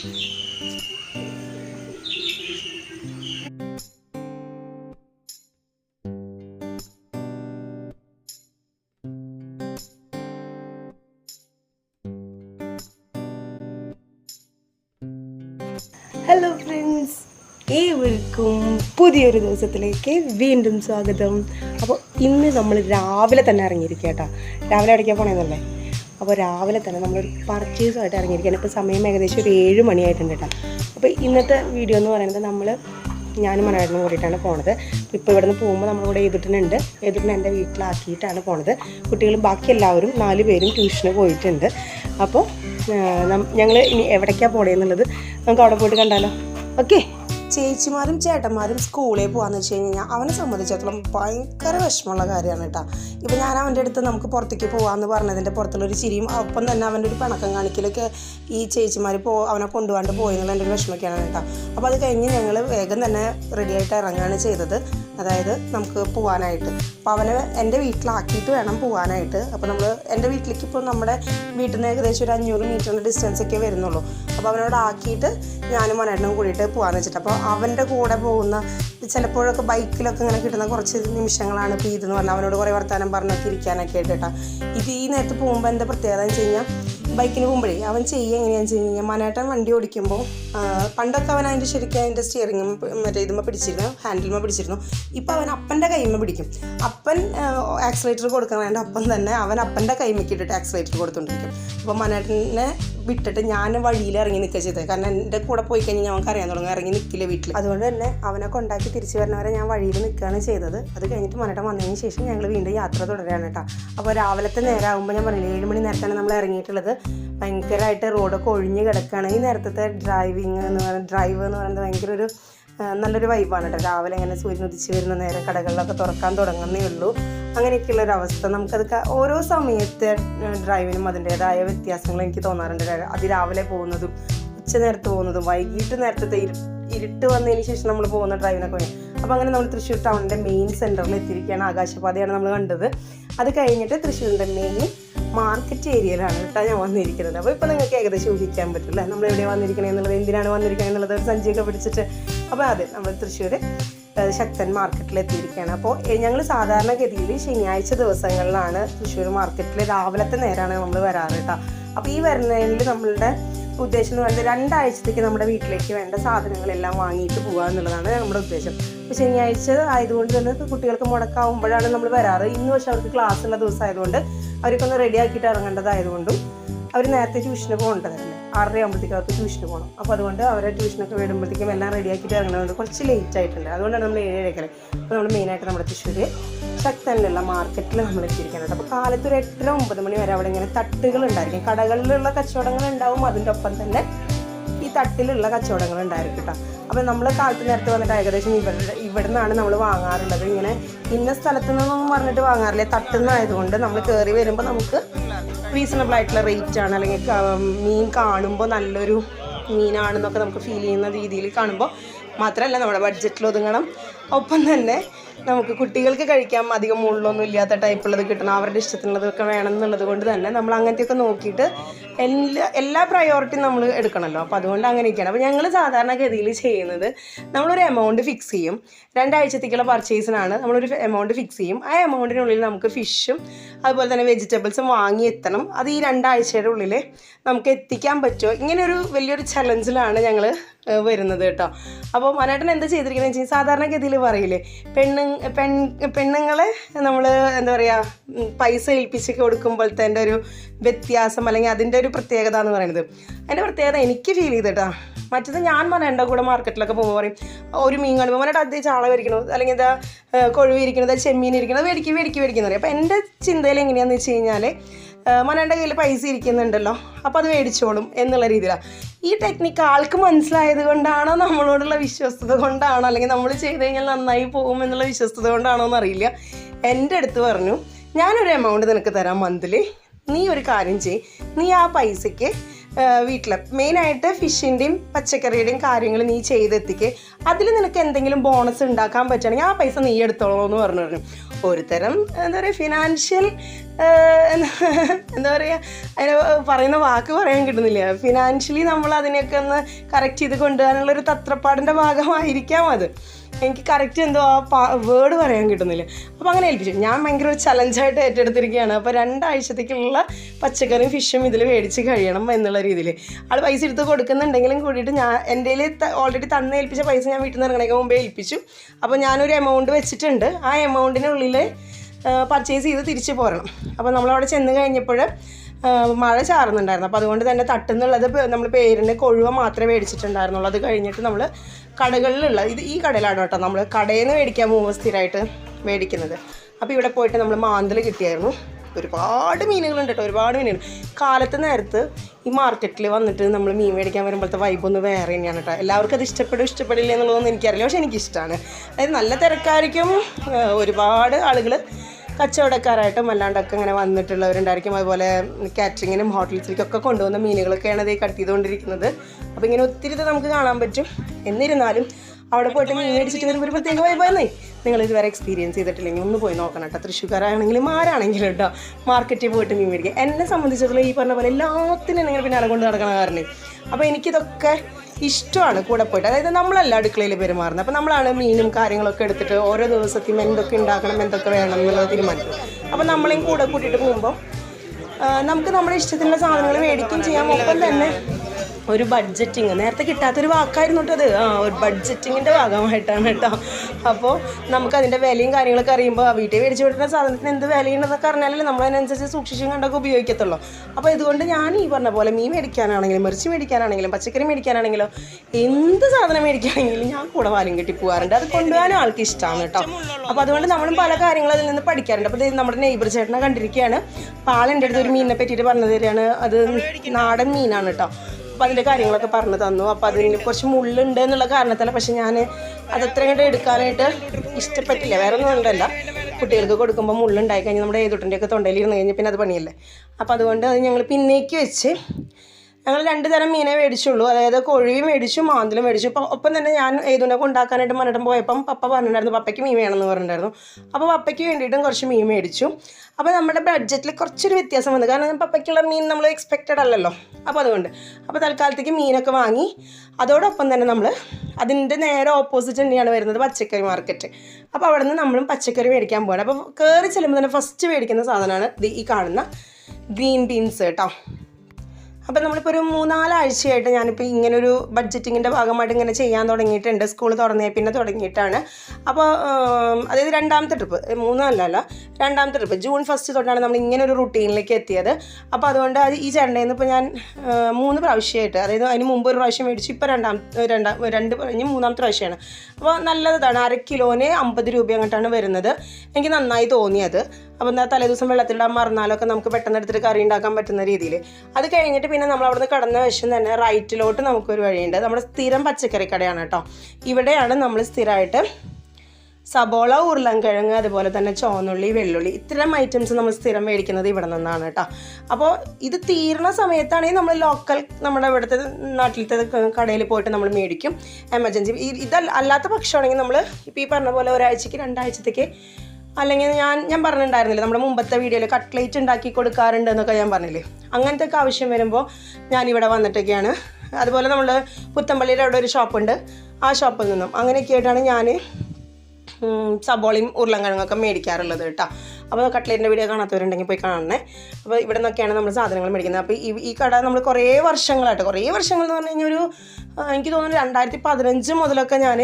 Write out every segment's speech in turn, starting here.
Hello friends ഏവർക്കും പുതിയൊരു ദിവസത്തിലേക്ക് വീണ്ടും സ്വാഗതം. അപ്പോൾ ഇന്ന് നമ്മൾ രാവിലെ തന്നെ ഇറങ്ങിയിരിക്കുക കേട്ടോ രാവിലെ അടയ്ക്കാൻ പോണേന്നല്ലേ അപ്പോൾ രാവിലെ തന്നെ നമ്മളൊരു പർച്ചേസുമായിട്ട് ഇറങ്ങിയിരിക്കുകയാണ്. ഇപ്പോൾ സമയം ഏകദേശം ഒരു ഏഴ് മണിയായിട്ടുണ്ട് കേട്ടോ. അപ്പോൾ ഇന്നത്തെ വീഡിയോ എന്ന് പറയുന്നത് നമ്മൾ ഞാനും മനോഹരനും കൂടിയിട്ടാണ് പോണത്. ഇപ്പോൾ ഇവിടുന്ന് പോകുമ്പോൾ നമ്മളിവിടെ എതിട്ടിനുണ്ട് എതിട്ടിന് എന്റെ വീട്ടിലാക്കിയിട്ടാണ് പോണത്. കുട്ടികളും ബാക്കി എല്ലാവരും നാല് പേരും ട്യൂഷന് പോയിട്ടുണ്ട്. അപ്പോൾ ഞങ്ങൾ ഇനി എവിടേക്കാണ് പോണേന്നുള്ളത് നമുക്ക് അവിടെ പോയിട്ട് കണ്ടാലോ. ഓക്കെ? ചേച്ചിമാരും ചേട്ടന്മാരും സ്കൂളിൽ പോകാന്ന് വെച്ച് കഴിഞ്ഞാൽ അവനെ സംബന്ധിച്ചിടത്തോളം ഭയങ്കര വിഷമമുള്ള കാര്യമാണ് കേട്ടോ. ഇപ്പം ഞാൻ അവന്റെ അടുത്ത് നമുക്ക് പുറത്തേക്ക് പോകാമെന്ന് പറഞ്ഞതിന്റെ പുറത്തുള്ളൊരു ചിരിയും ഒപ്പം തന്നെ അവന്റെ ഒരു പണക്കം കാണിക്കലൊക്കെ ഈ ചേച്ചിമാർ പോ അവനെ കൊണ്ടുപോകാണ്ട് പോയി എന്നുള്ള എന്റെ ഒരു വിഷമമൊക്കെയാണ് കേട്ടോ. അപ്പോൾ അത് കഴിഞ്ഞ് ഞങ്ങൾ വേഗം തന്നെ റെഡിയായിട്ട് ഇറങ്ങുകയാണ് ചെയ്തത്. അതായത് നമുക്ക് പോകാനായിട്ട് അപ്പോൾ അവനെ എന്റെ വീട്ടിലാക്കിയിട്ട് വേണം പോകാനായിട്ട് അപ്പോൾ നമ്മൾ എന്റെ വീട്ടിലേക്ക് ഇപ്പോൾ നമ്മുടെ വീട്ടിൽ നിന്ന് ഏകദേശം ഒരു അഞ്ഞൂറ് മീറ്ററിന്റെ ഡിസ്റ്റൻസ് ഒക്കെ വരുന്നുള്ളൂ. അപ്പോൾ അവനോട് ആക്കിയിട്ട് ഞാനും മനേട്ടനും കൂടിയിട്ട് പോകാമെന്ന് വെച്ചിട്ട്. അപ്പോൾ അവന്റെ കൂടെ പോകുന്ന ചിലപ്പോഴൊക്കെ ബൈക്കിലൊക്കെ ഇങ്ങനെ കിട്ടുന്ന കുറച്ച് നിമിഷങ്ങളാണ് ഇപ്പോൾ ഇതെന്ന് പറഞ്ഞാൽ അവനോട് കുറേ വർത്തമാനം പറഞ്ഞൊക്കെ ഇരിക്കാനൊക്കെ ആയിട്ട് ഇത് ഈ നേരത്ത് പോകുമ്പോൾ എന്താ പ്രത്യേകത എന്ന് വെച്ച് കഴിഞ്ഞാൽ ബൈക്കിന് പോകുമ്പോഴേ അവൻ ചെയ്യുക എങ്ങനെയാണെന്ന് വെച്ച് കഴിഞ്ഞാൽ മനേട്ടൻ വണ്ടി ഓടിക്കുമ്പോൾ പണ്ടൊക്കെ അവൻ അതിന്റെ ശരിക്കും അതിന്റെ സ്റ്റിയറിങ്ങും മറ്റേ ഇതുമ്മ പിടിച്ചിരുന്നു ഹാൻഡിൽമ പിടിച്ചിരുന്നു. ഇപ്പോൾ അവൻ അപ്പന്റെ കൈമ പിടിക്കും. അപ്പൻ ആക്സിലേറ്റർ കൊടുക്കുന്നതിന്റെ അപ്പം തന്നെ അവൻ അപ്പന്റെ കൈമയ്ക്ക് ഇട്ടിട്ട് ആക്സിലേറ്റർ കൊടുത്തുകൊണ്ടിരിക്കും അപ്പോൾ മനേട്ടനെ വിട്ടിട്ട് ഞാൻ വഴിയിൽ ഇറങ്ങി നിൽക്കുക ചെയ്തത്. കാരണം എന്റെ കൂടെ പോയി കഴിഞ്ഞാൽ ഞങ്ങൾക്ക് അറിയാൻ തുടങ്ങും. ഇറങ്ങി നിൽക്കില്ല വീട്ടിൽ അതുകൊണ്ട് തന്നെ അവനെ കൊണ്ടാക്കി തിരിച്ചു വരുന്നവരെ ഞാൻ വഴിയിൽ നിൽക്കുകയാണ് ചെയ്തത്. അത് കഴിഞ്ഞിട്ട് മനട്ടം വന്നതിന് ശേഷം ഞങ്ങൾ വീണ്ടും യാത്ര തുടരുകയാണ് കേട്ടോ. അപ്പോൾ രാവിലത്തെ നേരമാകുമ്പോൾ ഞാൻ പറഞ്ഞില്ല ഏഴ് മണി നേരത്താണ് നമ്മൾ ഇറങ്ങിയിട്ടുള്ളത്. ഭയങ്കരമായിട്ട് റോഡൊക്കെ ഒഴിഞ്ഞ് കിടക്കുകയാണ്. ഈ നേരത്തെ ഡ്രൈവിങ് എന്ന് പറയുന്നത് ഡ്രൈവ് എന്ന് പറയുന്നത് ഭയങ്കര ഒരു നല്ലൊരു വൈബാണ് കേട്ടോ രാവിലെ ഇങ്ങനെ സൂര്യൻ ഉദിച്ച് വരുന്ന നേരം കടകളിലൊക്കെ തുറക്കാൻ തുടങ്ങുന്നേ ഉള്ളൂ. അങ്ങനെയൊക്കെയുള്ള ഒരു അവസ്ഥ നമുക്കത് ഓരോ സമയത്തെ ഡ്രൈവിനും അതിന്റെതായ വ്യത്യാസങ്ങൾ എനിക്ക് തോന്നാറുണ്ട്. അതിരാവിലെ പോകുന്നതും ഉച്ച നേരത്ത് പോകുന്നതും വൈകിട്ട് നേരത്തെ ഇരു ഇരുട്ട് വന്നതിന് ശേഷം നമ്മൾ പോകുന്ന ഡ്രൈവിനൊക്കെ വേണം അപ്പോൾ അങ്ങനെ നമ്മൾ തൃശ്ശൂർ ടൗണിന്റെ മെയിൻ സെന്ററിൽ എത്തിയിരിക്കുകയാണ്. ആകാശപാതയാണ് നമ്മൾ കണ്ടത്. അത് കഴിഞ്ഞിട്ട് തൃശ്ശൂരിന്റെ മെയിൻ മാർക്കറ്റ് ഏരിയയിലാണ് കേട്ടോ ഞാൻ വന്നിരിക്കുന്നത്. അപ്പോൾ ഇപ്പോൾ നിങ്ങൾക്ക് ഏകദേശം ഊഹിക്കാൻ പറ്റില്ല. നമ്മൾ എവിടെ വന്നിരിക്കണേ എന്നുള്ളത് എന്തിനാണ് വന്നിരിക്കണേ എന്നുള്ളത് സഞ്ചിയൊക്കെ പിടിച്ചിട്ട് അപ്പോൾ അതെ നമ്മൾ തൃശ്ശൂർ ശക്തൻ മാർക്കറ്റിൽ എത്തിയിരിക്കുകയാണ് അപ്പോൾ ഞങ്ങൾ സാധാരണഗതിയിൽ ശനിയാഴ്ച ദിവസങ്ങളിലാണ് തൃശ്ശൂർ മാർക്കറ്റിൽ രാവിലത്തെ നേരമാണ് നമ്മൾ വരാറ് കേട്ടോ അപ്പോൾ ഈ വരുന്നതിൽ നമ്മളുടെ ഉദ്ദേശം എന്ന് പറയുന്നത് രണ്ടാഴ്ചത്തേക്ക് നമ്മുടെ വീട്ടിലേക്ക് വേണ്ട സാധനങ്ങളെല്ലാം വാങ്ങിയിട്ട് പോകുക എന്നുള്ളതാണ് നമ്മുടെ ഉദ്ദേശം. അപ്പോൾ ശനിയാഴ്ച ആയതുകൊണ്ട് തന്നെ കുട്ടികൾക്ക് മുടക്കാവുമ്പോഴാണ് നമ്മൾ വരാറ്. ഇന്ന് പക്ഷേ അവർക്ക് ക്ലാസ് ഉള്ള ദിവസമായതുകൊണ്ട് അവർക്കൊന്ന് റെഡി ആക്കിയിട്ട് ഇറങ്ങേണ്ടതായതുകൊണ്ടും അവർ നേരത്തെ ട്യൂഷന് പോകേണ്ടതല്ലേ ആറര ആകുമ്പോഴത്തേക്കും അവർക്ക് ട്യൂഷന് പോകണം അപ്പോൾ അതുകൊണ്ട് അവരെ ട്യൂഷനൊക്കെ വിടുമ്പോഴത്തേക്കും എല്ലാം റെഡി ആക്കിയിട്ട് ഇറങ്ങുന്നതുകൊണ്ട് കുറച്ച് ലേറ്റ് ആയിട്ടുണ്ട്. അതുകൊണ്ടാണ് നമ്മൾ ഏഴരക്കൽ അപ്പോൾ നമ്മൾ മെയിനായിട്ട് നമ്മുടെ തൃശ്ശൂർ ശക്തനിലുള്ള മാർക്കറ്റിൽ നമ്മൾ എത്തിയിരിക്കുന്നത് അപ്പോൾ കാലത്ത് ഒരു എട്ടര ഒമ്പത് മണി വരെ അവിടെ ഇങ്ങനെ തട്ടുകൾ ഉണ്ടായിരിക്കും. കടകളിലുള്ള കച്ചവടങ്ങൾ ഉണ്ടാവും. അതിന്റെ ഒപ്പം തന്നെ തട്ടിലുള്ള കച്ചവടങ്ങൾ ഉണ്ടായിരുന്നു കേട്ടോ. അപ്പോൾ നമ്മൾ കാലത്ത് നേരത്തെ വന്നിട്ട് ഏകദേശം ഇവിടെ ഇവിടെ നിന്നാണ് നമ്മൾ വാങ്ങാറുള്ളത്. ഇങ്ങനെ ഇന്ന സ്ഥലത്ത് നിന്നൊന്നും പറഞ്ഞിട്ട് വാങ്ങാറില്ല. തട്ടുന്നതായതുകൊണ്ട് നമ്മൾ കയറി വരുമ്പോൾ നമുക്ക് റീസണബിൾ ആയിട്ടുള്ള റേറ്റ് ആണ്. അല്ലെങ്കിൽ മീൻ കാണുമ്പോൾ നല്ലൊരു മീനാണെന്നൊക്കെ നമുക്ക് ഫീൽ ചെയ്യുന്ന രീതിയിൽ കാണുമ്പോൾ മാത്രമല്ല നമ്മുടെ ബഡ്ജറ്റിൽ ഒതുങ്ങണം. ഒപ്പം തന്നെ നമുക്ക് കുട്ടികൾക്ക് കഴിക്കാൻ അധികം മുള്ളൊന്നും ഇല്ലാത്ത ടൈപ്പുള്ളത് കിട്ടണം. അവരുടെ ഇഷ്ടത്തിനുള്ളതൊക്കെ വേണം എന്നുള്ളത് കൊണ്ട് തന്നെ നമ്മൾ അങ്ങനത്തെയൊക്കെ നോക്കിയിട്ട് എല്ലാ എല്ലാ പ്രയോറിറ്റിയും നമ്മൾ എടുക്കണമല്ലോ അപ്പോൾ അതുകൊണ്ട് അങ്ങനെയൊക്കെയാണ്. അപ്പോൾ ഞങ്ങൾ സാധാരണഗതിയിൽ ചെയ്യുന്നത് നമ്മളൊരു എമൗണ്ട് ഫിക്സ് ചെയ്യും. രണ്ടാഴ്ചത്തേക്കുള്ള പർച്ചേസിനാണ് നമ്മളൊരു എമൗണ്ട് ഫിക്സ് ചെയ്യും. ആ എമൗണ്ടിനുള്ളിൽ നമുക്ക് ഫിഷും അതുപോലെ തന്നെ വെജിറ്റബിൾസും വാങ്ങി എത്തണം. അത് ഈ രണ്ടാഴ്ചയുടെ ഉള്ളിൽ നമുക്ക് എത്തിക്കാൻ പറ്റുമോ? ഇങ്ങനെയൊരു വലിയൊരു ചലഞ്ചിലാണ് ഞങ്ങൾ വരുന്നത് കേട്ടോ. അപ്പോൾ മനേട്ടൻ എന്താ ചെയ്തിരിക്കുന്നത് വെച്ചാൽ സാധാരണഗതിയിൽ പറയില്ലേ പെണ്ണു പെൺ പെണ്ണുങ്ങളെ നമ്മൾ എന്താ പറയുക പൈസ ഏൽപ്പിച്ച് കൊടുക്കുമ്പോഴത്തെ ഒരു വ്യത്യാസം അല്ലെങ്കിൽ അതിന്റെ ഒരു പ്രത്യേകത എന്ന് പറയുന്നത്. അതിന്റെ പ്രത്യേകത എനിക്ക് ഫീൽ ചെയ്ത് കേട്ടോ മറ്റത് ഞാൻ മനേണ്ട കൂടെ മാർക്കറ്റിലൊക്കെ പോകുമ്പോൾ പറയും ഒരു മീൻ കാണുമ്പോൾ മനേട്ട അത് ചാള വരിക്കണോ അല്ലെങ്കിൽ എന്താ കൊഴുവി ഇരിക്കണത് ചെമ്മീൻ ഇരിക്കണത് മേടിക്കും മേടിക്കും പറയും. അപ്പോൾ എന്റെ ചിന്തയിൽ എങ്ങനെയാണെന്ന് വെച്ച് കഴിഞ്ഞാൽ മനേന്റെ കയ്യിൽ പൈസ ഇരിക്കുന്നുണ്ടല്ലോ അപ്പോൾ അത് മേടിച്ചോളും എന്നുള്ള രീതിയിലാണ് ഈ ടെക്നിക്ക് ആൾക്ക് മനസ്സിലായത് കൊണ്ടാണോ നമ്മളോടുള്ള വിശ്വസ്തത കൊണ്ടാണോ അല്ലെങ്കിൽ നമ്മൾ ചെയ്ത് കഴിഞ്ഞാൽ നന്നായി പോകും എന്നുള്ള വിശ്വസ്തത കൊണ്ടാണോ എന്നറിയില്ല. എന്റെ അടുത്ത് പറഞ്ഞു ഞാനൊരു എമൗണ്ട് നിനക്ക് തരാം മന്ത്ലി നീ ഒരു കാര്യം ചെയ് നീ ആ പൈസയ്ക്ക് വീട്ടിൽ മെയിനായിട്ട് ഫിഷിന്റെയും പച്ചക്കറിയുടെയും കാര്യങ്ങൾ നീ ചെയ്തെത്തിക്ക്. അതിൽ നിനക്ക് എന്തെങ്കിലും ബോണസ് ഉണ്ടാക്കാൻ പറ്റുകയാണെങ്കിൽ ആ പൈസ നീ എടുത്തോളൂ എന്ന് പറഞ്ഞു പറഞ്ഞു. ഒരു തരം എന്താ പറയുക ഫിനാൻഷ്യൽ എന്താ പറയുക അതിന് പറയുന്ന വാക്ക് പറയാൻ കിട്ടുന്നില്ല. ഫിനാൻഷ്യലി നമ്മൾ അതിനെയൊക്കെ ഒന്ന് കറക്റ്റ് ചെയ്ത് കൊണ്ടുപോകാനുള്ള ഒരു തത്രപ്പാടിന്റെ ഭാഗമായിരിക്കാം അത്. എനിക്ക് കറക്റ്റ് എന്തോ ആ വേർഡ് പറയാൻ കിട്ടുന്നില്ല. അപ്പോൾ അങ്ങനെ ഏൽപ്പിച്ചു. ഞാൻ ഭയങ്കര ഒരു ചലഞ്ചായിട്ട് ഏറ്റെടുത്തിരിക്കുകയാണ്. അപ്പോൾ രണ്ടാഴ്ചത്തേക്കുള്ള പച്ചക്കറിയും ഫിഷും ഇതിൽ മേടിച്ച് കഴിയണം എന്നുള്ള രീതിയിൽ ആൾ പൈസ എടുത്ത് കൊടുക്കുന്നുണ്ടെങ്കിലും കൂടിയിട്ട് ഞാൻ എന്റെ ഓൾറെഡി തന്ന് ഏൽപ്പിച്ച പൈസ ഞാൻ വീട്ടിൽ നിന്ന് ഇറങ്ങണേക്ക് മുമ്പേ ഏൽപ്പിച്ചു. അപ്പോൾ ഞാനൊരു എമൗണ്ട് വെച്ചിട്ടുണ്ട്. ആ എമൗണ്ടിനുള്ളിൽ പർച്ചേസ് ചെയ്ത് തിരിച്ചു പോരണം. അപ്പോൾ നമ്മളവിടെ ചെന്ന് കഴിഞ്ഞപ്പോൾ മഴ ചാറുന്നുണ്ടായിരുന്നു. അപ്പോൾ അതുകൊണ്ട് തന്നെ തട്ടുന്നുള്ളത് നമ്മൾ പേരിന് കൊഴുവ മാത്രമേ മേടിച്ചിട്ടുണ്ടായിരുന്നുള്ളൂ. അത് കഴിഞ്ഞിട്ട് നമ്മൾ കടകളിലുള്ള ഇത് ഈ കടയിലാണ് കേട്ടോ നമ്മൾ കടയിൽ നിന്ന് മേടിക്കാൻ പോകുമ്പോൾ സ്ഥിരമായിട്ട് മേടിക്കുന്നത്. അപ്പോൾ ഇവിടെ പോയിട്ട് നമ്മൾ മാന്തൽ കിട്ടിയായിരുന്നു. ഒരുപാട് മീനുകളുണ്ട് കേട്ടോ ഒരുപാട് മീനുകൾ. കാലത്ത് നേരത്ത് ഈ മാർക്കറ്റിൽ വന്നിട്ട് നമ്മൾ മീൻ മേടിക്കാൻ വരുമ്പോഴത്തെ വൈബ് ഒന്ന് വേറെ തന്നെയാണ് കേട്ടോ. എല്ലാവർക്കും അത് ഇഷ്ടപ്പെടും ഇഷ്ടപ്പെടില്ല എന്നുള്ളതൊന്നും എനിക്കറിയില്ല. പക്ഷേ എനിക്കിഷ്ടമാണ് അതായത് നല്ല തിരക്കായിരിക്കും. ഒരുപാട് ആളുകൾ കച്ചവടക്കാരായിട്ടും അല്ലാണ്ടൊക്കെ ഇങ്ങനെ വന്നിട്ടുള്ളവരുണ്ടായിരിക്കും. അതുപോലെ കാറ്ററിങ്ങിനും ഹോട്ടൽസിലേക്കൊക്കെ കൊണ്ടുവന്ന മീനുകളൊക്കെയാണ് ഇത് കട്ട് ചെയ്തുകൊണ്ടിരിക്കുന്നത് അപ്പോൾ ഇങ്ങനെ ഒത്തിരി ഇത് നമുക്ക് കാണാൻ പറ്റും. എന്നിരുന്നാലും അവിടെ പോയിട്ട് മീൻ മേടിച്ചിട്ട് വരുമ്പോൾ പ്രത്യേക വൈബായിരുന്നേ നിങ്ങൾ ഇതുവരെ എക്സ്പീരിയൻസ് ചെയ്തിട്ടില്ലെങ്കിൽ ഒന്ന് പോയി നോക്കണം കേട്ടോ. തൃശ്ശൂർക്കാരാണെങ്കിലും ആരാണെങ്കിലും കേട്ടോ. മാർക്കറ്റിൽ പോയിട്ട് മീൻ മേടിക്കുക. എന്നെ സംബന്ധിച്ചിടത്തോളം ഈ പറഞ്ഞ പോലെ എല്ലാത്തിനും ഇങ്ങനെ പിന്നാലെ കൊണ്ട് നടക്കണ കാരണം. അപ്പോൾ എനിക്കിതൊക്കെ ഇഷ്ടമാണ് കൂടെ പോയിട്ട്. അതായത് നമ്മളല്ല അടുക്കളയിൽ പെരുമാറുന്നത്. അപ്പോൾ നമ്മളാണ് മീനും കാര്യങ്ങളൊക്കെ എടുത്തിട്ട് ഓരോ ദിവസത്തെയും എന്തൊക്കെ ഉണ്ടാക്കണം എന്തൊക്കെ വേണം എന്നുള്ളത് തീരുമാനിക്കും. അപ്പോൾ നമ്മളെയും കൂടെ കൂട്ടിയിട്ട് പോകുമ്പോൾ നമുക്ക് നമ്മുടെ ഇഷ്ടത്തിനുള്ള സാധനങ്ങൾ മേടിക്കുകയും ചെയ്യാം. ഒപ്പം തന്നെ ഒരു ബഡ്ജറ്റിങ് നേരത്തെ കിട്ടാത്തൊരു വാക്കായിരുന്നു കേട്ടോ അത്. ആ ഒരു ബഡ്ജറ്റിങ്ങിന്റെ ഭാഗമായിട്ടാണ് കേട്ടോ. അപ്പോൾ നമുക്ക് അതിന്റെ വിലയും കാര്യങ്ങളൊക്കെ അറിയുമ്പോൾ വീട്ടിൽ മേടിച്ച് വിടുന്ന സാധനത്തിന് എന്ത് വിലയുണ്ടെന്നൊക്കെ അറിഞ്ഞാലല്ലേ നമ്മൾ അതിനനുസരിച്ച് സൂക്ഷിച്ചും കണ്ടൊക്കെ ഉപയോഗിക്കത്തുള്ളൂ. അപ്പോൾ ഇതുകൊണ്ട് ഞാൻ ഈ പറഞ്ഞ പോലെ മീൻ മേടിക്കാനാണെങ്കിലും മറിച്ച് മേടിക്കാനാണെങ്കിലും പച്ചക്കറി മേടിക്കാനാണെങ്കിലോ എന്ത് സാധനം മേടിക്കുകയാണെങ്കിലും ഞാൻ കൂടെ വാലും കെട്ടി പോകാറുണ്ട് അത് കൊണ്ടുപോകാനും ആൾക്ക് ഇഷ്ടമാണ് കേട്ടോ. അപ്പോൾ അതുകൊണ്ട് നമ്മളും പല കാര്യങ്ങളും അതിൽ നിന്ന് പഠിക്കാറുണ്ട്. അപ്പോൾ നമ്മുടെ നെയ്ബർ ചേട്ടനെ കണ്ടിരിക്കുകയാണ്. അപ്പോൾ അടുത്ത് ഒരു മീനിനെ പറ്റിയിട്ട് പറഞ്ഞു തരികയാണ് അത് നാടൻ മീനാണ് കേട്ടോ. അപ്പോൾ അതിന്റെ കാര്യങ്ങളൊക്കെ പറഞ്ഞു തന്നു. അപ്പം അതിന് കുറച്ച് മുള്ളുണ്ട് എന്നുള്ള കാരണത്തല്ല പക്ഷെ ഞാൻ അതത്ര കണ്ട് എടുക്കാനായിട്ട് ഇഷ്ടപ്പെട്ടില്ല. വേറെ ഒന്നും ഉണ്ടല്ല കുട്ടികൾക്ക് കൊടുക്കുമ്പോൾ മുള്ളുണ്ടായി കഴിഞ്ഞാൽ നമ്മുടെ ഏതുട്ടിന്റെയൊക്കെ തൊണ്ടയിൽ ഇരുന്ന് കഴിഞ്ഞാൽ പിന്നെ അത് പണിയല്ലേ. അപ്പോൾ അതുകൊണ്ട് അത് ഞങ്ങൾ പിന്നേക്ക് വെച്ച് ഞങ്ങൾ രണ്ട് തരം മീനെ മേടിച്ചുള്ളൂ. അതായത് കോഴിയും മേടിച്ചു മാന്തലും മേടിച്ചു. അപ്പം ഒപ്പം തന്നെ ഞാൻ ഏതുനൊക്കെ ഉണ്ടാക്കാനായിട്ട് മരണം പോയപ്പം പപ്പ പറഞ്ഞിട്ടുണ്ടായിരുന്നു പപ്പയ്ക്ക് മീൻ വേണമെന്ന് പറഞ്ഞിട്ടുണ്ടായിരുന്നു. അപ്പോൾ പപ്പയ്ക്ക് വേണ്ടിയിട്ടും കുറച്ച് മീൻ മേടിച്ചു. അപ്പോൾ നമ്മുടെ ബഡ്ജറ്റിൽ കുറച്ചൊരു വ്യത്യാസം വന്നു. കാരണം പപ്പയ്ക്കുള്ള മീൻ നമ്മൾ എക്സ്പെക്റ്റഡ് അല്ലല്ലോ. അപ്പോൾ അതുകൊണ്ട്. അപ്പോൾ തൽക്കാലത്തേക്ക് മീനൊക്കെ വാങ്ങി. അതോടൊപ്പം തന്നെ നമ്മൾ അതിന്റെ നേരെ ഓപ്പോസിറ്റ് തന്നെയാണ് വരുന്നത് പച്ചക്കറി മാർക്കറ്റ് അപ്പോൾ അവിടെ നിന്ന് നമ്മളും പച്ചക്കറി മേടിക്കാൻ പോകണം അപ്പോൾ കയറി ചെല്ലുമ്പോൾ തന്നെ ഫസ്റ്റ് മേടിക്കുന്ന സാധനമാണ് ഈ കാണുന്ന ഗ്രീൻ ബീൻസ് കേട്ടോ. അപ്പം നമ്മളിപ്പോൾ ഒരു മൂന്നാലാഴ്ചയായിട്ട് ഞാനിപ്പോൾ ഇങ്ങനൊരു ബഡ്ജറ്റിങ്ങിന്റെ ഭാഗമായിട്ട് ഇങ്ങനെ ചെയ്യാൻ തുടങ്ങിയിട്ടുണ്ട്. സ്കൂൾ തുറന്നേ പിന്നെ തുടങ്ങിയിട്ടാണ്. അപ്പോൾ അതായത് രണ്ടാമത്തെ ട്രിപ്പ് മൂന്നല്ലല്ല രണ്ടാമത്തെ ട്രിപ്പ് ജൂൺ ഫസ്റ്റ് തൊട്ടാണ് നമ്മൾ ഇങ്ങനെ ഒരു റുട്ടീനിലേക്ക് എത്തിയത്. അപ്പോൾ അതുകൊണ്ട് അത് ഈ ചേട്ടന്റെ ഇപ്പോൾ ഞാൻ മൂന്ന് പ്രാവശ്യമായിട്ട് അതായത് അതിന് മുമ്പ് ഒരു പ്രാവശ്യം മേടിച്ചു ഇപ്പോൾ രണ്ടാം രണ്ടാം രണ്ട് കഴിഞ്ഞ് മൂന്നാമത്തെ പ്രാവശ്യമാണ് അപ്പോൾ നല്ലതാണ് അര കിലോന് അമ്പത് രൂപ അങ്ങോട്ടാണ് വരുന്നത്. എനിക്ക് നന്നായി തോന്നിയത്. അപ്പോൾ എന്താ തലേദിവസം വെള്ളത്തിലിടാൻ മറന്നാലൊക്കെ നമുക്ക് പെട്ടെന്ന് എടുത്തിട്ട് കറി ഉണ്ടാക്കാൻ പറ്റുന്ന രീതിയിൽ അത് കഴിഞ്ഞിട്ട് പിന്നെ നമ്മൾ അവിടുന്ന് കടന്ന വശം തന്നെ റൈറ്റിലോട്ട് നമുക്കൊരു വഴിയുണ്ട്. നമ്മുടെ സ്ഥിരം പച്ചക്കറി കടയാണ് കേട്ടോ. ഇവിടെയാണ് നമ്മൾ സ്ഥിരമായിട്ട് സബോള ഉരുളൻകിഴങ്ങ് അതുപോലെ തന്നെ ചോന്നുള്ളി വെള്ളുള്ളി ഇത്തരം ഐറ്റംസ് നമ്മൾ സ്ഥിരം മേടിക്കുന്നത് ഇവിടെ നിന്നാണ് കേട്ടോ. അപ്പോൾ ഇത് തീരണ സമയത്താണെങ്കിൽ നമ്മൾ ലോക്കൽ നമ്മുടെ ഇവിടുത്തെ നാട്ടിലത്തെ കടയിൽ പോയിട്ട് നമ്മൾ മേടിക്കും. എമർജൻസി ഇതല്ല അല്ലാത്ത പക്ഷമാണെങ്കിൽ നമ്മൾ ഇപ്പോൾ ഈ പറഞ്ഞ പോലെ ഒരാഴ്ചക്ക് രണ്ടാഴ്ചത്തേക്ക് അല്ലെങ്കിൽ ഞാൻ ഞാൻ പറഞ്ഞിട്ടുണ്ടായിരുന്നില്ലേ നമ്മുടെ മുമ്പത്തെ വീഡിയോയിൽ കട്ട്ലേറ്റ് ഉണ്ടാക്കി കൊടുക്കാറുണ്ട് എന്നൊക്കെ ഞാൻ പറഞ്ഞില്ലേ? അങ്ങനത്തെ ഒക്കെ ആവശ്യം വരുമ്പോൾ ഞാൻ ഇവിടെ വന്നിട്ടൊക്കെയാണ്. അതുപോലെ നമ്മൾ പുത്തമ്പള്ളിയുടെ അവിടെ ഒരു ഷോപ്പുണ്ട്. ആ ഷോപ്പിൽ നിന്നും അങ്ങനെയൊക്കെ ആയിട്ടാണ് ഞാൻ സബോളിയും ഉരുളൻകിഴങ്ങൊക്കെ മേടിക്കാറുള്ളത് കേട്ടോ. അപ്പോൾ കട്ട്ലേറ്റിന്റെ വീഡിയോ കാണാത്തവരുണ്ടെങ്കിൽ പോയി കാണണേ. അപ്പോൾ ഇവിടെ നിന്നൊക്കെയാണ് നമ്മൾ സാധനങ്ങൾ മേടിക്കുന്നത്. അപ്പോൾ ഈ ഈ കട നമ്മൾ കുറേ വർഷങ്ങളായിട്ട് കുറേ വർഷങ്ങൾ എന്ന് പറഞ്ഞു കഴിഞ്ഞാൽ ഒരു എനിക്ക് തോന്നുന്നു രണ്ടായിരത്തി പതിനഞ്ച് മുതലൊക്കെ ഞാൻ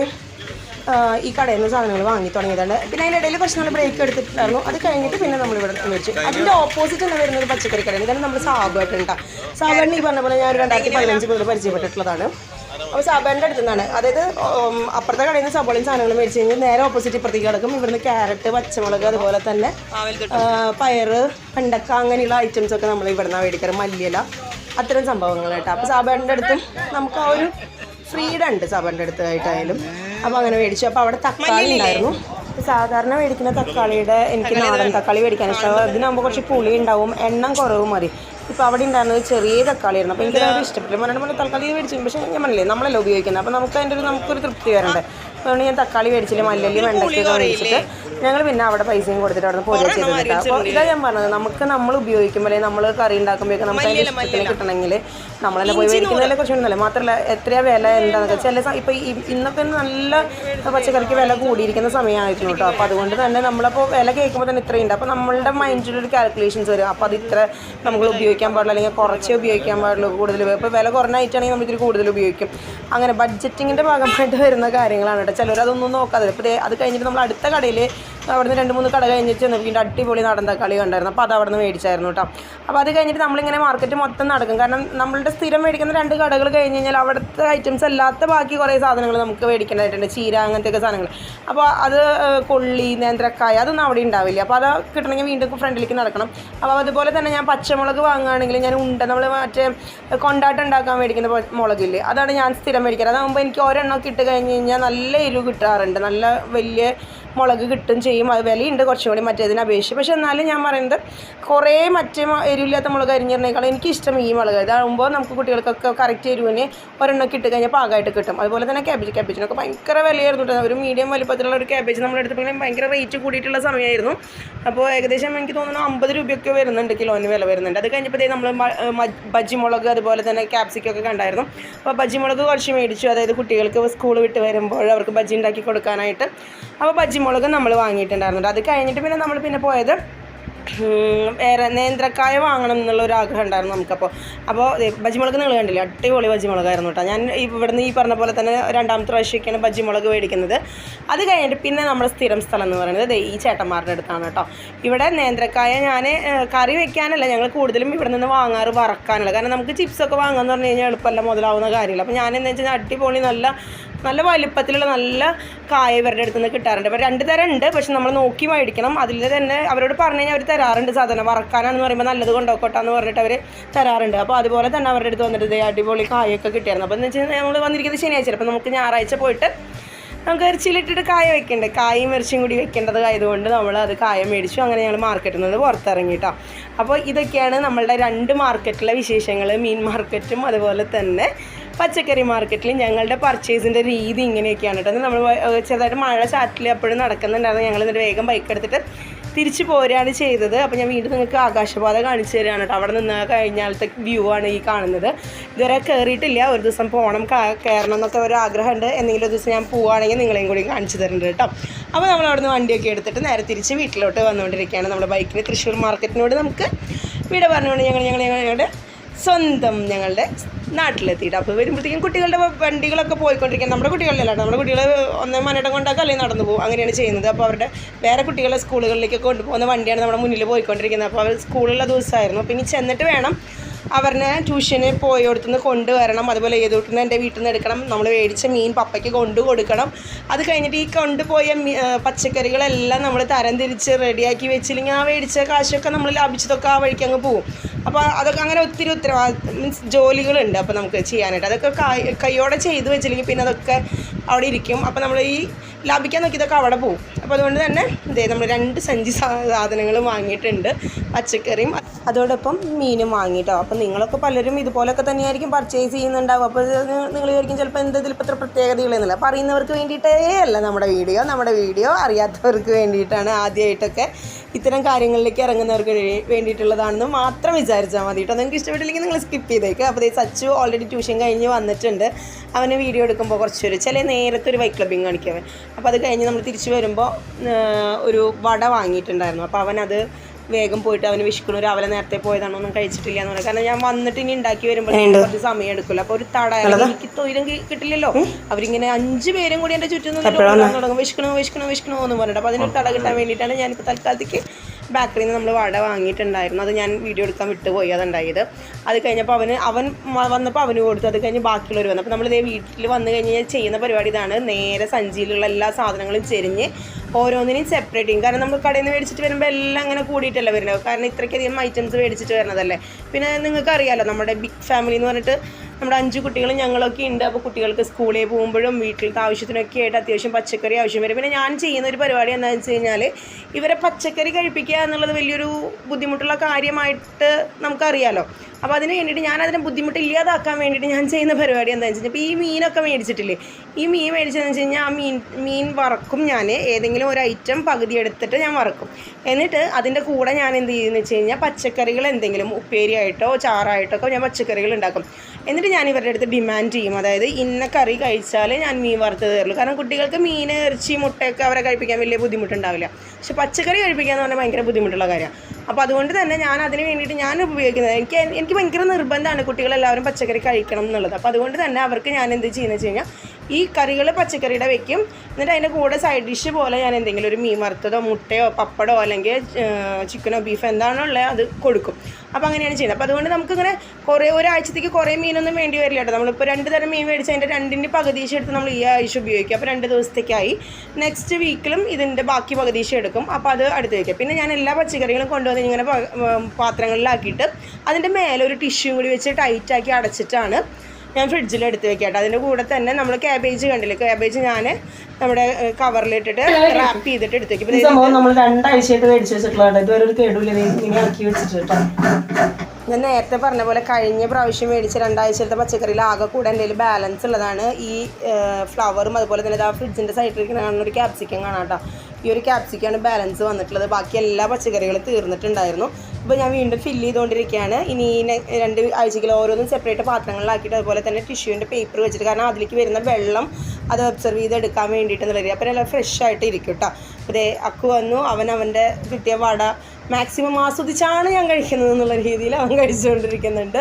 ഈ കടയിൽ നിന്ന് സാധനങ്ങൾ വാങ്ങി തുടങ്ങിയതാണ്. പിന്നെ അതിന്റെ ഇടയിൽ കുറച്ച് നാൾ ബ്രേക്ക് എടുത്തിട്ടുണ്ടായിരുന്നു അത് കഴിഞ്ഞിട്ട് പിന്നെ നമ്മൾ ഇവിടെ മേടിച്ചു അതിന്റെ ഓപ്പോസിറ്റ് തന്നെ വരുന്നത് പച്ചക്കറി കടയാണ് ഇതാണ് നമ്മൾ സാബേട്ടുണ്ടാ സാബേട്ടിന് ഈ പറഞ്ഞ പോലെ ഞാൻ രണ്ടായിരത്തി പതിനഞ്ച് മുതൽ പരിചയപ്പെട്ടിട്ടുള്ളതാണ്. അപ്പോൾ സാബാന്റെ അടുത്തു നിന്നാണ്. അതായത് അപ്പുറത്തെ കടയിൽ നിന്ന് സബോളയും സാധനങ്ങൾ മേടിച്ച് കഴിഞ്ഞാൽ നേരെ ഓപ്പോസിറ്റ് ഇപ്പുറത്തേക്ക് കിടക്കും. ഇവിടുന്ന് ക്യാരറ്റ് പച്ചമുളക് അതുപോലെ തന്നെ പയറ് വെണ്ടക്ക അങ്ങനെയുള്ള ഐറ്റംസ് ഒക്കെ നമ്മൾ ഇവിടുന്ന് മേടിക്കാറ്. മല്ലിയില. അത്തരം സംഭവങ്ങൾ കേട്ടോ അപ്പോൾ സാബാന്റെ അടുത്തും നമുക്ക് ആ ഒരു ഫ്രീഡം ഉണ്ട് സാബാന്റെ അടുത്തായിട്ടായാലും. അപ്പോൾ അങ്ങനെ മേടിച്ചു. അപ്പോൾ അവിടെ തക്കാളി ഉണ്ടായിരുന്നു. സാധാരണ മേടിക്കുന്ന തക്കാളിയുടെ എനിക്ക് നാടൻ തക്കാളി മേടിക്കാൻ ഇഷ്ടമാണ് അതിനാകുമ്പോൾ കുറച്ച് പുളി ഉണ്ടാവും എണ്ണം കുറവ് മതി. ഇപ്പോൾ അവിടെ ഉണ്ടായിരുന്നത് ചെറിയ തക്കാളി ആയിരുന്നു അപ്പോൾ എനിക്ക് അത് ഇഷ്ടപ്പെട്ടു പറഞ്ഞാൽ പറഞ്ഞാൽ തക്കാളി മേടിച്ചു. പക്ഷേ ഞാൻ പറഞ്ഞില്ലേ നമ്മളല്ലേ ഉപയോഗിക്കുന്നത്? അപ്പോൾ നമുക്ക് അതിന്റെ ഒരു നമുക്കൊരു തൃപ്തി വരണ്ടേ? അതുകൊണ്ട് ഞാൻ തക്കാളി മേടിച്ചില്ല മല്ലല്ലി വെണ്ടയ്ക്കൊക്കെ മേടിച്ചിട്ട് ഞങ്ങൾ പിന്നെ അവിടെ പൈസയും കൊടുത്തിട്ട് അവിടെ പൂജ പൊരിയ ചെയ്തിട്ട് അപ്പോൾ ഇതാ ഞാൻ പറഞ്ഞത് നമുക്ക് നമ്മൾ ഉപയോഗിക്കുമ്പോൾ അല്ലെങ്കിൽ നമ്മൾ കറി ഉണ്ടാക്കുമ്പോഴൊക്കെ നമുക്ക് അതിന്റെ ഇഷ്ടത്തിന് കിട്ടണമെങ്കിൽ നമ്മൾ തന്നെ പോയി മേടിക്കുന്നതിനെ കുറച്ചുകൂടി നല്ല മാത്രമല്ല എത്രയാ വില എന്താണെന്നൊക്കെ ചില ഇപ്പം ഇപ്പോൾ ഇന്നൊക്കെ നല്ല പച്ചക്കറിക്ക് വില കൂടിയിരിക്കുന്ന സമയമായിരുന്നു കേട്ടോ. അപ്പോൾ അതുകൊണ്ട് തന്നെ നമ്മളപ്പോൾ വില കേൾക്കുമ്പോൾ തന്നെ ഇത്രയുണ്ട് അപ്പോൾ നമ്മളുടെ മൈൻഡിലൊരു കാൽക്കുലേഷൻസ് വരും. അപ്പോൾ അത് ഇത്ര നമ്മൾ ഉപയോഗിക്കാൻ പാടില്ല. അല്ലെങ്കിൽ കുറച്ചേ ഉപയോഗിക്കാൻ പാടുള്ളൂ കൂടുതൽ. ഇപ്പോൾ വില കുറഞ്ഞായിട്ടാണെങ്കിൽ ഇതിൽ കൂടുതൽ ഉപയോഗിക്കും. അങ്ങനെ ബഡ്ജറ്റിങ്ങിന്റെ ഭാഗമായിട്ട് വരുന്ന കാര്യങ്ങളാണ് കേട്ടോ. ചിലർ അതൊന്നും നോക്കാതെ ഇപ്പോൾ അത് കഴിഞ്ഞിട്ട് നമ്മൾ അടുത്ത കടയിൽ അവിടുന്ന് രണ്ട് മൂന്ന് കട കഴിഞ്ഞിട്ട് ചെന്ന് വീണ്ടും അടിപൊളി നടന്ന കളി കണ്ടായിരുന്നു. അപ്പോൾ അത് അവിടെ നിന്ന് മേടിച്ചായിരുന്നു കേട്ടോ അപ്പോൾ അത് കഴിഞ്ഞിട്ട് നമ്മളിങ്ങനെ മാർക്കറ്റ് മൊത്തം നടക്കും. കാരണം നമ്മളുടെ സ്ഥിരം മേടിക്കുന്ന രണ്ട് കടകൾ കഴിഞ്ഞ് കഴിഞ്ഞാൽ അവിടുത്തെ ഐറ്റംസ് അല്ലാത്ത ബാക്കി കുറേ സാധനങ്ങൾ നമുക്ക് മേടിക്കേണ്ടതായിട്ടുണ്ട്. ചീര അങ്ങനത്തെയൊക്കെ സാധനങ്ങൾ. അപ്പോൾ അത് കൊള്ളി നേന്ത്രക്കായ അതൊന്നും അവിടെ ഉണ്ടാവില്ല. അപ്പോൾ അത് കിട്ടണമെങ്കിൽ വീണ്ടും ഫ്രണ്ടിലേക്ക് നടക്കണം. അപ്പോൾ അതുപോലെ തന്നെ ഞാൻ പച്ചമുളക് വാങ്ങുകയാണെങ്കിൽ ഞാൻ ഉണ്ട നമ്മൾ മറ്റേ കൊണ്ടാട്ടം ഉണ്ടാക്കാൻ മേടിക്കുന്ന മുളകില്ലേ അതാണ് ഞാൻ സ്ഥിരം മേടിക്കാറ്. അതാകുമ്പോൾ എനിക്ക് ഒരെണ്ണം ഇട്ട് കഴിഞ്ഞ് കഴിഞ്ഞാൽ നല്ല എരിവ് കിട്ടാറുണ്ട്. നല്ല വലിയ മുളക് കിട്ടും ചെയ്യും. അത് വിലയുണ്ട് കുറച്ചും കൂടി മറ്റേതിനെ അപേക്ഷിച്ച്. പക്ഷെ എന്നാലും ഞാൻ പറയുന്നത് കുറേ മറ്റേ എരിവില്ലാത്ത മുളക് അരിഞ്ഞിരുന്നേക്കാളും എനിക്കിഷ്ടം ഈ മുളക്. ഇതാകുമ്പോൾ നമുക്ക് കുട്ടികൾക്കൊക്കെ കറക്റ്റ് എരിവിന് ഒരെണ്ണമൊക്കെ ഇട്ട് കഴിഞ്ഞാൽ പാകമായിട്ട് കിട്ടും. അതുപോലെ തന്നെ ക്യാബേജ് ക്യാബേജിനൊക്കെ ഭയങ്കര വിലയായിരുന്നു കേട്ടോ. ഒരു മീഡിയം വലിപ്പത്തിലുള്ള ഒരു ക്യാബേജ് നമ്മൾ എടുത്തപ്പോൾ ഭയങ്കര റേറ്റ് കൂടിയിട്ടുള്ള സമയമായിരുന്നു. അപ്പോൾ ഏകദേശം എനിക്ക് തോന്നുന്നു അമ്പത് രൂപയൊക്കെ വരുന്നുണ്ട് കിലോന് വില വരുന്നുണ്ട്. അത് കഴിഞ്ഞപ്പോൾ നമ്മൾ ബജ്ജിമുളക് അതുപോലെ തന്നെ ക്യാപ്സിക്കൊക്കെ കണ്ടായിരുന്നു. അപ്പോൾ ബജ്ജിമുളക് കുറച്ച് മേടിച്ചു. അതായത് കുട്ടികൾക്ക് സ്കൂൾ വിട്ട് വരുമ്പോൾ അവർക്ക് ബജ്ജി ഉണ്ടാക്കി കൊടുക്കാനായിട്ട്. അപ്പോൾ ബജ്ജിമുളക് നമ്മൾ വാങ്ങിയിട്ടുണ്ടായിരുന്നു അത് കഴിഞ്ഞിട്ട് പിന്നെ നമ്മൾ പിന്നെ പോയത് വേറെ നേന്ത്രക്കായ വാങ്ങണം എന്നുള്ള ഒരു ആഗ്രഹം ഉണ്ടായിരുന്നു നമുക്കപ്പോൾ. അപ്പോൾ ബജിമുളക് നിങ്ങൾ കണ്ടില്ല? അടിപൊളി ബജിമുളകായിരുന്നു കേട്ടോ. ഞാൻ ഇവിടുന്ന് ഈ പറഞ്ഞ പോലെ തന്നെ രണ്ടാമത്തെ പ്രാവശ്യമൊക്കെയാണ് ബജിമുളക് മേടിക്കുന്നത്. അത് കഴിഞ്ഞിട്ട് പിന്നെ നമ്മുടെ സ്ഥിരം സ്ഥലം എന്ന് പറയുന്നത് ഈ ചേട്ടന്മാരുടെ അടുത്താണ് കേട്ടോ. ഇവിടെ നേന്ത്രക്കായ ഞാൻ കറി വെക്കാനല്ല ഞങ്ങൾ കൂടുതലും ഇവിടെ നിന്ന് വാങ്ങാറ് വറക്കാനല്ല. കാരണം നമുക്ക് ചിപ്സൊക്കെ വാങ്ങാമെന്ന് പറഞ്ഞു കഴിഞ്ഞാൽ എളുപ്പമല്ല മുതലാവുന്ന കാര്യമില്ല. അപ്പോൾ ഞാൻ വെച്ചാൽ അടിപൊളി നല്ല നല്ല വലിപ്പത്തിലുള്ള നല്ല കായ ഇവരുടെ അടുത്ത് നിന്ന് കിട്ടാറുണ്ട്. അപ്പോൾ രണ്ട് തരം ഉണ്ട് പക്ഷെ നമ്മൾ നോക്കി മേടിക്കണം. അതിൽ തന്നെ അവരോട് പറഞ്ഞു കഴിഞ്ഞാൽ അവർ തരാറുണ്ട് സാധനം. വറക്കാനാണെന്ന് പറയുമ്പോൾ നല്ലത് കൊണ്ടുപോക്കോട്ടെ പറഞ്ഞിട്ട് അവർ തരാറുണ്ട്. അപ്പോൾ അതുപോലെ തന്നെ അവരുടെ അടുത്ത് വന്നിട്ട് അടിപൊളി കായൊക്കെ കിട്ടിയായിരുന്നു. അപ്പോൾ എന്ന് വെച്ചാൽ നമ്മൾ വന്നിരിക്കുന്നത് ശനിയാഴ്ച അപ്പോൾ നമുക്ക് ഞായറാഴ്ച പോയിട്ട് നമുക്ക് ഇറച്ചിയിലിട്ടിട്ട് കായ വെക്കണ്ടേ? കായയും ഇറച്ചിയും കൂടി വെക്കേണ്ടത് ആയതുകൊണ്ട് നമ്മൾ അത് കായ മേടിച്ചു. അങ്ങനെ ഞങ്ങൾ മാർക്കറ്റിൽ നിന്ന് പുറത്തിറങ്ങിയിട്ടോ അപ്പോൾ ഇതൊക്കെയാണ് നമ്മളുടെ രണ്ട് മാർക്കറ്റിലെ വിശേഷങ്ങൾ. മീൻ മാർക്കറ്റും അതുപോലെ തന്നെ പച്ചക്കറി മാർക്കറ്റിൽ ഞങ്ങളുടെ പർച്ചേസിന്റെ രീതി ഇങ്ങനെയൊക്കെയാണ് കേട്ടോ. നമ്മൾ ചെറുതായിട്ട് മഴ ചാറ്റിൽ അപ്പോഴും നടക്കുന്നുണ്ടായിരുന്നു. ഞങ്ങൾ എന്നിട്ട് വേഗം ബൈക്ക് എടുത്തിട്ട് തിരിച്ചു പോരുകയാണ് ചെയ്തത്. അപ്പോൾ ഞാൻ വീണ്ടും നിങ്ങൾക്ക് ആകാശപാത കാണിച്ചു തരികയാണ് കേട്ടോ. അവിടെ നിന്ന് കഴിഞ്ഞാലത്തെ വ്യൂ ആണ് ഈ കാണുന്നത്. ഇതുവരെ കയറിയിട്ടില്ല ഒരു ദിവസം പോകണം കയറണം എന്നൊക്കെ ഒരു ആഗ്രഹമുണ്ട്. എന്തെങ്കിലും ഒരു ദിവസം ഞാൻ പോവുകയാണെങ്കിൽ നിങ്ങളെയും കൂടി കാണിച്ചു തരുന്നുണ്ട് കേട്ടോ. അപ്പോൾ നമ്മൾ അവിടെ നിന്ന് വണ്ടിയൊക്കെ എടുത്തിട്ട് നേരെ തിരിച്ച് വീട്ടിലോട്ട് വന്നുകൊണ്ടിരിക്കുകയാണ്. നമ്മുടെ ബൈക്കിന് തൃശ്ശൂർ മാർക്കറ്റിനോട് നമുക്ക് വീട് പറഞ്ഞുകൊണ്ട് ഞങ്ങൾ ഞങ്ങൾ ഞങ്ങളുടെ സ്വന്തം ഞങ്ങളുടെ നാട്ടിലെത്തിയിട്ട്. അപ്പോൾ വരുമ്പോഴത്തേക്കും കുട്ടികളുടെ വണ്ടികളൊക്കെ പോയിക്കൊണ്ടിരിക്കുക നമ്മുടെ കുട്ടികളിലല്ലാണ്ട് നമ്മുടെ കുട്ടികൾ ഒന്നേ മനേട്ടം കൊണ്ടാക്കുക അല്ലെങ്കിൽ നടന്നു പോകും. അങ്ങനെയാണ് ചെയ്യുന്നത്. അപ്പോൾ അവരുടെ വേറെ കുട്ടികളെ സ്കൂളുകളിലേക്ക് കൊണ്ടുപോകുന്ന വണ്ടിയാണ് നമ്മുടെ മുന്നിൽ പോയിക്കൊണ്ടിരിക്കുന്നത്. അപ്പോൾ അവർ സ്കൂളുള്ള ദിവസമായിരുന്നു. ഇനി ചെന്നിട്ട് വേണം അവരെ ട്യൂഷന് പോയോടത്തുനിന്ന് കൊണ്ടുവരണം. അതുപോലെ ഏതോട്ടുനിന്ന് എന്റെ വീട്ടിൽ നിന്ന് എടുക്കണം. നമ്മൾ മേടിച്ച മീൻ പപ്പയ്ക്ക് കൊണ്ടു കൊടുക്കണം. അത് കഴിഞ്ഞിട്ട് ഈ കൊണ്ടുപോയ പച്ചക്കറികളെല്ലാം നമ്മൾ തരം തിരിച്ച് റെഡിയാക്കി വെച്ചില്ലെങ്കിൽ ആ മേടിച്ച കാശൊക്കെ നമ്മൾ ലാഭിച്ചതൊക്കെ ആ വഴിക്ക് അങ്ങ് പോകും. അപ്പോൾ അതൊക്കെ അങ്ങനെ ഒത്തിരി ഉത്തരവാദിത്വം മീൻസ് ജോലികളുണ്ട്. അപ്പോൾ നമുക്ക് ചെയ്യാനായിട്ട്. അതൊക്കെ കൈയോടെ ചെയ്ത് വെച്ചില്ലെങ്കിൽ പിന്നെ അതൊക്കെ അവിടെ ഇരിക്കും. അപ്പോൾ നമ്മൾ ഈ ലാഭിക്കാൻ നോക്കിയതൊക്കെ അവിടെ പോകും അപ്പോൾ അതുകൊണ്ട് തന്നെ ഇതേ നമ്മൾ രണ്ട് സഞ്ചി സാധനങ്ങൾ വാങ്ങിയിട്ടുണ്ട്. പച്ചക്കറിയും അതോടൊപ്പം മീനും വാങ്ങിയിട്ടോ. അപ്പോൾ നിങ്ങളൊക്കെ പലരും ഇതുപോലൊക്കെ തന്നെയായിരിക്കും പർച്ചേസ് ചെയ്യുന്നുണ്ടാവും. അപ്പോൾ നിങ്ങൾ വിചാരിക്കും ചിലപ്പോൾ എന്തെങ്കിലും ഇതിൽ ഇത്ര പ്രത്യേകതകളെന്നില്ല. അപ്പോൾ അറിയുന്നവർക്ക് വേണ്ടിയിട്ടേ അല്ല നമ്മുടെ വീഡിയോ. നമ്മുടെ വീഡിയോ അറിയാത്തവർക്ക് വേണ്ടിയിട്ടാണ് ആദ്യമായിട്ടൊക്കെ ഇത്തരം കാര്യങ്ങളിലേക്ക് ഇറങ്ങുന്നവർക്ക് വേണ്ടിയിട്ടുള്ളതാണെന്ന് മാത്രം വിചാരിച്ചാൽ മതി കേട്ടോ. നിങ്ങൾക്ക് ഇഷ്ടപ്പെട്ടില്ലെങ്കിൽ നിങ്ങൾ സ്കിപ്പ് ചെയ്തേക്കുക അപ്പോൾ സച്ചു ഓൾറെഡി ട്യൂഷൻ കഴിഞ്ഞ് വന്നിട്ടുണ്ട്. അവന് വീഡിയോ എടുക്കുമ്പോൾ കുറച്ചൊരു ചില നേരത്തെ ഒരു വൈറ്റ് ക്ലബിങ് കാണിക്കവൻ അപ്പോൾ അത് കഴിഞ്ഞ് നമ്മൾ തിരിച്ച് വരുമ്പോൾ ഒരു വട വാങ്ങിയിട്ടുണ്ടായിരുന്നു. അപ്പോൾ അവനത് വേഗം പോയിട്ട് അവന് വിശക്കണു രാവിലെ നേരത്തെ പോയതാണോ ഒന്നും കഴിച്ചിട്ടില്ല എന്ന് പറയാം കാരണം ഞാൻ വന്നിട്ട് ഇനി ഉണ്ടാക്കി വരുമ്പോൾ കുറച്ച് സമയം എടുക്കില്ല അപ്പോൾ ഒരു തട എനിക്ക് തൊയിലും കിട്ടില്ലല്ലോ. അവരിങ്ങനെ അഞ്ച് പേരും കൂടി എന്റെ ചുറ്റും തുടങ്ങും. വിശക്കണോ വിശക്കണോ വിശക്കണോ എന്ന് പറഞ്ഞിട്ട്. അപ്പോൾ അതിനൊരു തട കിട്ടാൻ വേണ്ടിയിട്ടാണ് ഞാനിപ്പോൾ തൽക്കാലത്തേക്ക് ബേക്കറിയിൽ നിന്ന് നമ്മൾ വട വാങ്ങിയിട്ടുണ്ടായിരുന്നു. അത് ഞാൻ വീഡിയോ എടുക്കാൻ വിട്ടുപോയി അതുണ്ടായത്. അത് കഴിഞ്ഞപ്പോൾ അവന് അവൻ വന്നപ്പോൾ അവന് കൊടുത്തു. അത് കഴിഞ്ഞ് ബാക്കിയുള്ളവർ വന്നു. അപ്പോൾ നമ്മളിതേ വീട്ടിൽ വന്നു കഴിഞ്ഞ് ചെയ്യുന്ന പരിപാടി ഇതാണ്. നേരെ സഞ്ചിയിലുള്ള എല്ലാ സാധനങ്ങളും ചെരിഞ്ഞ് ഓരോന്നിനും സെപ്പറേറ്റ് ചെയ്യും. കാരണം നമ്മൾ കടയിൽ നിന്ന് മേടിച്ചിട്ട് വരുമ്പോൾ എല്ലാം അങ്ങനെ കൂടിയിട്ടല്ല വരുന്നത് കാരണം ഇത്രയ്ക്കധികം ഐറ്റംസ് മേടിച്ചിട്ട് വരുന്നതല്ലേ പിന്നെ നിങ്ങൾക്ക് അറിയാലോ നമ്മുടെ ബിഗ് ഫാമിലി എന്ന് പറഞ്ഞിട്ട് നമ്മുടെ അഞ്ച് കുട്ടികളും ഞങ്ങളൊക്കെ ഉണ്ട്. അപ്പോൾ കുട്ടികൾക്ക് സ്കൂളിൽ പോകുമ്പോഴും വീട്ടിലത്തെ ആവശ്യത്തിനൊക്കെ ആയിട്ട് അത്യാവശ്യം പച്ചക്കറി ആവശ്യം വരും. പിന്നെ ഞാൻ ചെയ്യുന്ന ഒരു പരിപാടി എന്താണെന്ന് വെച്ച് കഴിഞ്ഞാൽ ഇവരെ പച്ചക്കറി കഴിപ്പിക്കുക എന്നുള്ളത് വലിയൊരു ബുദ്ധിമുട്ടുള്ള കാര്യമായിട്ട് നമുക്കറിയാലോ. അപ്പോൾ അതിന് വേണ്ടിയിട്ട് ഞാൻ അതിനെ ബുദ്ധിമുട്ട് ഇല്ലാതാക്കാൻ വേണ്ടിയിട്ട് ഞാൻ ചെയ്യുന്ന പരിപാടി എന്താണെന്ന് വെച്ചാൽ ഇപ്പോൾ ഈ മീനൊക്കെ മേടിച്ചിട്ടില്ലേ? ഈ മീൻ മേടിച്ചതെന്ന് വെച്ച് കഴിഞ്ഞാൽ ആ മീൻ മീൻ വറക്കും ഞാൻ ഏതെങ്കിലും ഒരു ഐറ്റം പകുതി എടുത്തിട്ട് ഞാൻ വറക്കും. എന്നിട്ട് അതിന്റെ കൂടെ ഞാൻ എന്ത് ചെയ്യുമെന്ന് വെച്ച് കഴിഞ്ഞാൽ പച്ചക്കറികൾ എന്തെങ്കിലും ഉപ്പേരിയായിട്ടോ ചാറായിട്ടോ ഒക്കെ ഞാൻ പച്ചക്കറികൾ ഉണ്ടാക്കും. എന്നിട്ട് ഞാൻ ഇവരുടെ അടുത്ത് ഡിമാൻഡ് ചെയ്യും. അതായത് ഇന്ന കറി കഴിച്ചാൽ ഞാൻ മീൻ വറുത്ത് തരുള്ളൂ കാരണം കുട്ടികൾക്ക് മീൻ ഇറച്ചി മുട്ടയൊക്കെ അവരെ കഴിപ്പിക്കാൻ വലിയ ബുദ്ധിമുട്ടുണ്ടാവില്ല. പക്ഷെ പച്ചക്കറി കഴിപ്പിക്കുക എന്ന് പറഞ്ഞാൽ ഭയങ്കര ബുദ്ധിമുട്ടുള്ള കാര്യമാണ് അപ്പോൾ അതുകൊണ്ട് തന്നെ ഞാൻ അതിന് വേണ്ടിയിട്ട് ഞാൻ ഉപയോഗിക്കുന്നത്. എനിക്ക് എനിക്ക് ഭയങ്കര നിർബന്ധമാണ് കുട്ടികളെല്ലാവരും പച്ചക്കറി കഴിക്കണം എന്നുള്ളത്. അപ്പോൾ അതുകൊണ്ട് തന്നെ അവർക്ക് ഞാൻ എന്ത് ചെയ്യുന്നത് വെച്ച് കഴിഞ്ഞാൽ ഈ കറികൾ പച്ചക്കറിയുടെ വെക്കും. എന്നിട്ട് അതിന്റെ കൂടെ സൈഡ് ഡിഷ് പോലെ ഞാൻ എന്തെങ്കിലും ഒരു മീൻ വറുത്തതോ മുട്ടയോ പപ്പടോ അല്ലെങ്കിൽ ചിക്കനോ ബീഫോ എന്താണോ ഉള്ളത് അത് കൊടുക്കും. അപ്പോൾ അങ്ങനെയാണ് ചെയ്യുന്നത്. അപ്പോൾ അതുകൊണ്ട് നമുക്കിങ്ങനെ കുറേ ഒരാഴ്ചത്തേക്ക് കുറേ മീനൊന്നും വേണ്ടി വരില്ല കേട്ടോ. നമ്മളിപ്പോൾ രണ്ട് തരം മീൻ മേടിച്ച് അതിന്റെ രണ്ടിന്റെ പകുതീശ എടുത്ത് നമ്മൾ ഈ ആഴ്ച ഉപയോഗിക്കും. അപ്പോൾ രണ്ട് ദിവസത്തേക്കായി. നെക്സ്റ്റ് വീക്കിലും ഇതിന്റെ ബാക്കി പകുതീശ എടുക്കും. അപ്പോൾ അത് അടുത്ത് വയ്ക്കും പിന്നെ ഞാൻ എല്ലാ പച്ചക്കറികളും കൊണ്ടുവന്ന് ഇങ്ങനെ പാത്രങ്ങളിലാക്കിയിട്ട് അതിന്റെ മേലെ ഒരു ടിഷ്യൂ കൂടി വെച്ച് ടൈറ്റാക്കി അടച്ചിട്ടാണ് ഞാൻ ഫ്രിഡ്ജിൽ എടുത്ത് വെക്കട്ടെ. കേട്ടോ അതിന്റെ കൂടെ തന്നെ നമ്മൾ ക്യാബേജ് കണ്ടില്ലേ? ക്യാബേജ് ഞാൻ നമ്മുടെ കവറിലിട്ടിട്ട് റാപ്പ് ചെയ്തിട്ട് എടുത്ത് വെക്കും. ഈ സംഭവം നമ്മൾ രണ്ടാഴ്ചയായിട്ട് മേടിച്ച് വെച്ചിട്ടുള്ളതാണ്. ഇതുവരെ ഒരു കേടുമില്ല. ഇങ്ങനെ വെച്ചിട്ട് ഞാൻ നേരത്തെ പറഞ്ഞ പോലെ കഴിഞ്ഞ പ്രാവശ്യം മേടിച്ച രണ്ടാഴ്ചത്തെ പച്ചക്കറിയിൽ ആകെ കൂടെ എന്റെ കയ്യിൽ ബാലൻസ് ഉള്ളതാണ്. ഈ ഫ്ലവറും അതുപോലെ തന്നെ ആ ഫ്രിഡ്ജിന്റെ സൈഡിലിരിക്കുന്ന കാണുന്ന ഒരു ക്യാപ്സിക്കം കാണാം കേട്ടോ ഈ ഒരു ക്യാപ്സിക്കാണ് ബാലൻസ് വന്നിട്ടുള്ളത്. ബാക്കി എല്ലാ പച്ചക്കറികളും തീർന്നിട്ടുണ്ടായിരുന്നു. അപ്പോൾ ഞാൻ വീണ്ടും ഫില്ല് ചെയ്തുകൊണ്ടിരിക്കുകയാണ് ഇനി രണ്ട് ആഴ്ചയ്ക്ക് ഓരോന്നും സെപ്പറേറ്റ് പാത്രങ്ങളിലാക്കിയിട്ട് അതുപോലെ തന്നെ ടിഷ്യൂവിന്റെ പേപ്പർ വെച്ചിട്ട് കാരണം അതിലേക്ക് വരുന്ന വെള്ളം അത് ഒബ്സർവ് ചെയ്ത് എടുക്കാൻ വേണ്ടിയിട്ട് എന്നുള്ളത് അപ്പോൾ നല്ല ഫ്രഷ് ആയിട്ട് ഇരിക്കും കേട്ടോ അപ്പോൾ അക്കു വന്നു. അവൻ അവന്റെ കിട്ടിയ വട മാക്സിമം ആസ്വദിച്ചാണ് ഞാൻ കഴിക്കുന്നത് എന്നുള്ള രീതിയിൽ അവൻ കഴിച്ചുകൊണ്ടിരിക്കുന്നുണ്ട്.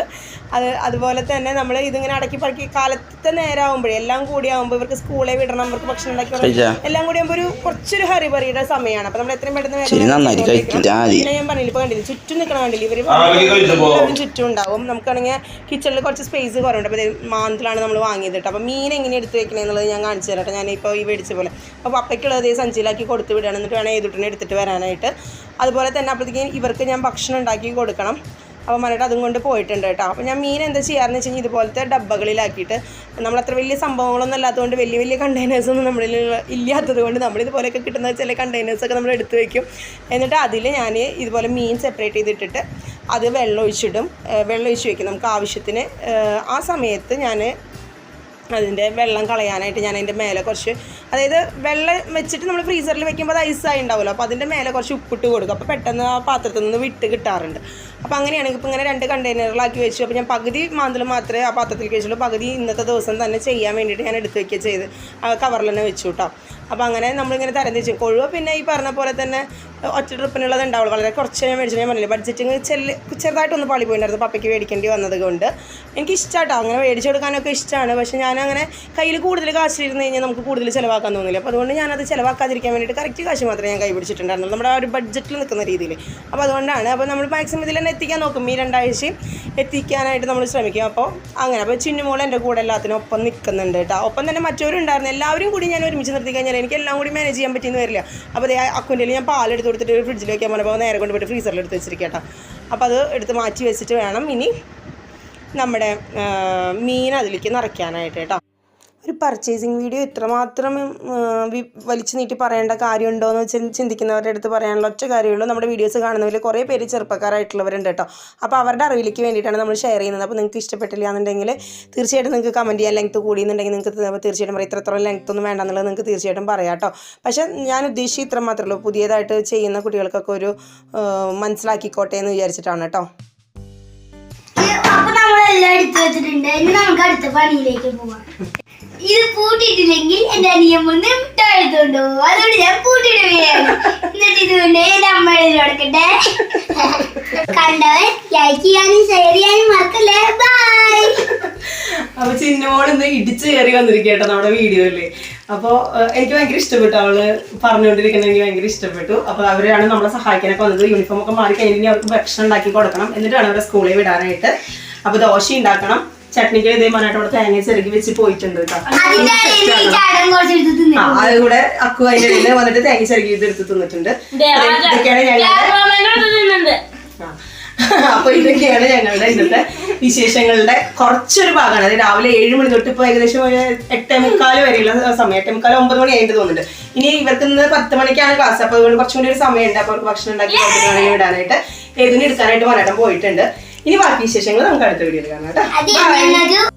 അത് അതുപോലെ തന്നെ നമ്മൾ ഇതിങ്ങനെ അടക്കി പറക്കി കാലത്തെ നേരമാകുമ്പോഴേ എല്ലാം കൂടി ആകുമ്പോൾ ഇവർക്ക് സ്കൂളിൽ വിടണം അവർക്ക് ഭക്ഷണം ഉണ്ടാക്കി. എല്ലാം കൂടി ആകുമ്പോൾ ഒരു കുറച്ചൊരു ഹറിബറിയുടെ സമയമാണ് അപ്പം നമ്മൾ എത്രയും പെട്ടെന്ന് ഞാൻ പറഞ്ഞില്ല ഇപ്പോൾ കണ്ടില്ല ചുറ്റും നിൽക്കണം കണ്ടില്ല ഇവർ ചുറ്റും ഉണ്ടാവും. നമുക്കാണെങ്കിൽ കിച്ചണിൽ കുറച്ച് സ്പേസ് കുറവുണ്ട്. അപ്പോൾ മാന്തിലാണ് നമ്മൾ വാങ്ങിയത് കേട്ടോ. അപ്പോൾ മീൻ എങ്ങനെ എടുത്ത് വെക്കണേ എന്നുള്ളത് ഞാൻ കാണിച്ചു തരാം കേട്ടോ. ഞാൻ ഇപ്പോൾ ഈ മേടിച്ച പോലെ. അപ്പോൾ പപ്പയ്ക്കുള്ളത് ഈ സഞ്ചിയിലാക്കി കൊടുത്ത് വിടുകയാണ് എന്നിട്ട് വേണം ഏതുട്ടിനെ എടുത്തിട്ട് വരാനായിട്ട്. അതുപോലെ തന്നെ അപ്പോഴത്തേക്കും ഇവർക്ക് ഞാൻ ഭക്ഷണം ഉണ്ടാക്കി കൊടുക്കണം. അപ്പോൾ മരട്ട് അതും കൊണ്ട് പോയിട്ടുണ്ട് കേട്ടോ. അപ്പോൾ ഞാൻ മീൻ എന്താ ചെയ്യാറെന്ന് വെച്ച് കഴിഞ്ഞാൽ ഇതുപോലത്തെ ഡബ്ബകളിലാക്കിയിട്ട് നമ്മൾ അത്ര വലിയ സംഭവങ്ങളൊന്നും അല്ലാത്തതുകൊണ്ട് വലിയ വലിയ കണ്ടെയ്നേഴ്സൊന്നും നമ്മളിൽ ഇല്ലാത്തത് കൊണ്ട് നമ്മളിതുപോലെയൊക്കെ കിട്ടുന്ന ചില കണ്ടെയ്നേഴ്സൊക്കെ നമ്മൾ എടുത്ത് വയ്ക്കും എന്നിട്ട് അതിൽ ഞാൻ ഇതുപോലെ മീൻ സെപ്പറേറ്റ് ചെയ്തിട്ടിട്ട് അത് വെള്ളം ഒഴിച്ചിടും വെള്ളം ഒഴിച്ച് വെക്കും. നമുക്ക് ആവശ്യത്തിന് ആ സമയത്ത് ഞാൻ അതിന്റെ വെള്ളം കളയാനായിട്ട് ഞാൻ അതിന്റെ മേലെ കുറച്ച് അതായത് വെള്ളം വെച്ചിട്ട് നമ്മൾ ഫ്രീസറിൽ വെക്കുമ്പോൾ അത് ഐസായി ഉണ്ടാവുമല്ലോ. അപ്പോൾ അതിന്റെ മേലെ കുറച്ച് ഉപ്പിട്ട് കൊടുക്കും. അപ്പോൾ പെട്ടെന്ന് ആ പാത്രത്തിൽ നിന്ന് വിട്ട് കിട്ടാറുണ്ട്. അപ്പോൾ അങ്ങനെയാണ് ഇപ്പോൾ ഇങ്ങനെ രണ്ട് കണ്ടെയ്നറിലാക്കി വെച്ചു. അപ്പോൾ ഞാൻ പകുതി മാന്തൽ മാത്രമേ ആ പാത്രത്തിൽ വെച്ചുള്ളൂ. പകുതി ഇന്നത്തെ ദിവസം തന്നെ ചെയ്യാൻ വേണ്ടിയിട്ട് ഞാൻ എടുത്ത് വയ്ക്കുക ചെയ്ത് ആ കവറിൽ തന്നെ വെച്ചു കേട്ടോ. അപ്പോൾ അങ്ങനെ നമ്മളിങ്ങനെ തരം തിരിച്ചു കൊഴുവ പിന്നെ ഈ പറഞ്ഞ പോലെ തന്നെ ഒറ്റ ട്രിപ്പിനുള്ളത് ഉണ്ടാവുള്ളൂ. വളരെ കുറച്ച് ഞാൻ മേടിച്ചു. ഞാൻ പറഞ്ഞില്ല ബഡ്ജറ്റിങ് ചെല്ല് ചെറുതായിട്ടൊന്ന് പാളി പോയിട്ടുണ്ടായിരുന്നു പപ്പയ്ക്ക് മേടിക്കേണ്ടി വന്നത് കൊണ്ട്. എനിക്ക് ഇഷ്ടമാട്ടോ അങ്ങനെ മേടിച്ചു കൊടുക്കാനൊക്കെ ഇഷ്ടമാണ് പക്ഷേ ഞാൻ അങ്ങനെ കയ്യിൽ കൂടുതൽ കാശിലിരുന്ന് കഴിഞ്ഞാൽ നമുക്ക് കൂടുതൽ ചിലവാക്കാൻ തോന്നില്ല. അപ്പോൾ അതുകൊണ്ട് ഞാനത് ചിലവാക്കാതിരിക്കാൻ വേണ്ടിയിട്ട് കറക്റ്റ് കാശ് മാത്രമേ ഞാൻ കൈ പിടിച്ചിട്ടുണ്ടായിരുന്നുള്ളൂ നമ്മുടെ ആ ഒരു ബഡ്ജറ്റിൽ നിൽക്കുന്ന രീതിയിൽ. അപ്പോൾ അതുകൊണ്ടാണ്. അപ്പോൾ നമ്മൾ മാക്സിമം ഇതിൽ തന്നെ എത്തിക്കാൻ നോക്കും. ഈ രണ്ടാഴ്ചയും എത്തിക്കാനായിട്ട് നമ്മൾ ശ്രമിക്കും. അപ്പോൾ അങ്ങനെ. അപ്പോൾ ചിന്നുമോൾ എന്റെ കൂടെ എല്ലാത്തിനും ഒപ്പം നിൽക്കുന്നുണ്ട് കേട്ടോ ഒപ്പം തന്നെ മറ്റവരുണ്ടായിരുന്നു. എല്ലാവരും കൂടി ഞാൻ ഒരുമിച്ച് നിർത്തി കഴിഞ്ഞാൽ എനിക്ക് എല്ലാം കൂടി മാനേജ് ചെയ്യാൻ പറ്റിയെന്ന് വരില്ല. അപ്പോൾ അതേ അക്കൗണ്ടിൽ ഞാൻ പാലെടുത്ത് കൊടുത്തിട്ട് ഫ്രിഡ്ജിൽ വെക്കാൻ പറഞ്ഞപ്പോൾ നേരെ കൊണ്ടുപോയിട്ട് ഫ്രീസറിൽ എടുത്ത് വെച്ചിരിക്കട്ടെ കേട്ടോ അപ്പോൾ അത് എടുത്ത് മാറ്റി വെച്ചിട്ട് വേണം ഇനി നമ്മുടെ മീൻ അതിലേക്ക് നിറയ്ക്കാനായിട്ട് കേട്ടോ. ഒരു പർച്ചേസിങ് വീഡിയോ ഇത്രമാത്രം വലിച്ചു നീട്ടി പറയേണ്ട കാര്യമുണ്ടോ എന്ന് വെച്ചാൽ ചിന്തിക്കുന്നവരുടെ അടുത്ത് പറയാനുള്ള ഒറ്റ കാര്യമുള്ളൂ. നമ്മുടെ വീഡിയോസ് കാണുന്നവരിൽ കുറേ പേര് ചെറുപ്പക്കാരായിട്ടുള്ളവരുണ്ട് കേട്ടോ. അപ്പോൾ അവരുടെ അറിവിലേക്ക് വേണ്ടിയിട്ടാണ് നമ്മൾ ഷെയർ ചെയ്യുന്നത്. അപ്പോൾ നിങ്ങൾക്ക് ഇഷ്ടപ്പെട്ടില്ല എന്നുണ്ടെങ്കിൽ തീർച്ചയായിട്ടും നിങ്ങൾക്ക് കമന്റ് ചെയ്യാൻ ലെങ്ത്ത് കൂടിയെന്നുണ്ടെങ്കിൽ നിങ്ങൾക്ക് തീർച്ചയായിട്ടും പറയാം. ഇത്രത്തോളം ലെങ്ത് ഒന്നും വേണ്ടെന്നുള്ളത് നിങ്ങൾക്ക് തീർച്ചയായിട്ടും പറയാം കേട്ടോ. പക്ഷേ ഞാൻ ഉദ്ദേശിച്ച് ഇത്ര മാത്രമേ ഉള്ളൂ. പുതിയതായിട്ട് ചെയ്യുന്ന കുട്ടികൾക്കൊക്കെ ഒരു മനസ്സിലാക്കിക്കോട്ടെ എന്ന് വിചാരിച്ചിട്ടാണ് കേട്ടോ. അപ്പൊ എടുത്തു വെച്ചിട്ടുണ്ട്. ഇനി നമുക്ക് അടുത്ത പണിയിലേക്ക് പോവാം. ഇത് പൂട്ടിയിട്ടില്ലെങ്കിൽ എന്റെ അനിയൻ വന്ന് മിഠായി അതുകൊണ്ട് ഞാൻ പൂട്ടിയിടുകയാണ്. എന്നിട്ട് ഇതുകൊണ്ട് എന്റെ അമ്മയുടെ കൊടുക്കട്ടെ. കണ്ടവൻ ലൈക്ക് ചെയ്യാനും ഷെയർ ചെയ്യാനും മറക്കല്ലേ? ബൈ അപ്പൊ ചിന്നമോൾ ഇന്ന് ഇടിച്ചു കയറി വന്നിരിക്കട്ടോ നമ്മുടെ വീഡിയോയിൽ. അപ്പോൾ എനിക്ക് ഭയങ്കര ഇഷ്ടപ്പെട്ടു. അവൾ പറഞ്ഞുകൊണ്ടിരിക്കുന്നത് എനിക്ക് ഭയങ്കര ഇഷ്ടപ്പെട്ടു. അപ്പോൾ അവരാണ് നമ്മളെ സഹായിക്കാനൊക്കെ വന്നത്. യൂണിഫോം ഒക്കെ മാറി കഴിഞ്ഞാൽ അവർക്ക് ഭക്ഷണം ഉണ്ടാക്കി കൊടുക്കണം. എന്നിട്ടാണ് അവരെ സ്കൂളിൽ വിടാനായിട്ട്. അപ്പോൾ ദോശ ഉണ്ടാക്കണം. ചട്നിക്ക് ഇതേമാനായിട്ട് അവിടെ തേങ്ങ ചെറുക്കി വെച്ച് പോയിട്ടുണ്ട് കേട്ടോ. അത് കൂടെ അക്കു അതിന്റെ ഇടയിൽ വന്നിട്ട് തേങ്ങ ചെറുക്കി എടുത്ത് തിന്നിട്ടുണ്ട്. ഇതൊക്കെയാണ് ഞങ്ങളുടെ അപ്പൊ ഇതൊക്കെയാണ് ഞങ്ങളുടെ ഇന്നത്തെ വിശേഷങ്ങളുടെ കുറച്ചൊരു ഭാഗമാണ്. അത് രാവിലെ ഏഴ് മണി തൊട്ട് ഇപ്പൊ ഏകദേശം ഒരു എട്ടേ മുക്കാൽ വരെയുള്ള സമയം. എട്ടേ മുക്കാൽ ഒമ്പത് മണി ആയിട്ട് തോന്നുന്നുണ്ട്. ഇനി ഇവർക്ക് ഇന്ന് പത്ത് മണിക്കാണ് ക്ലാസ്. അപ്പൊ അതുകൊണ്ട് കുറച്ചും കൂടി ഒരു സമയമുണ്ട്. അപ്പൊ അവർക്ക് ഭക്ഷണം ഉണ്ടാക്കി കൊടുത്തിട്ട് വേണമെങ്കിൽ വിടാനായിട്ട്. ഏതിന് എടുക്കാനായിട്ട് മലയാളം പോയിട്ടുണ്ട്. ഇനി ബാക്കി വിശേഷങ്ങൾ നമുക്ക് അടുത്ത വീഡിയോയിൽ കാണാം കേട്ടോ.